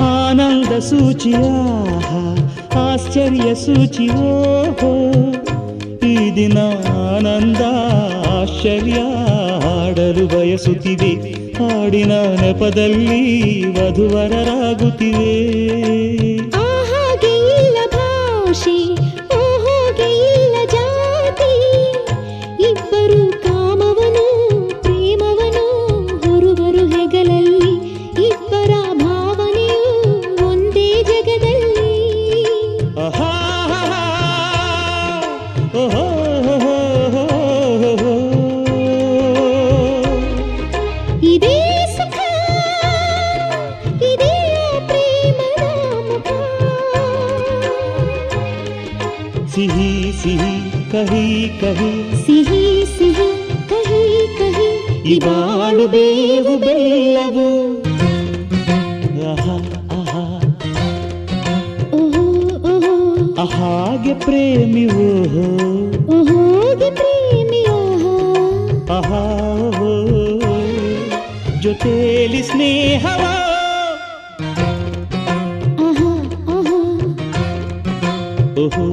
ಆನಂದ ಸೂಚಿಯ ಆಶ್ಚರ್ಯ ಸೂಚಿ ಓಹೋ ಈ ದಿನ ಆನಂದ ಆಶ್ಚರ್ಯ ಹಾಡಲು ಬಯಸುತ್ತಿದೆ. ಹಾಡಿನ ನೆಪದಲ್ಲಿ ವಧುವರರಾಗುತ್ತಿವೆ. సిహి సిహి కహి కహి. సిహి సిహి కహి కహి. ఇవాళు బేవు బెల్లవు. ఆహా ఆహా ఓహో ఓహో. అహాగే ప్రేమి ఓహో ಜೊತೆಲಿ ಸ್ನೇಹವ ಆಹಾ ಆಹಾ ಓಹೋ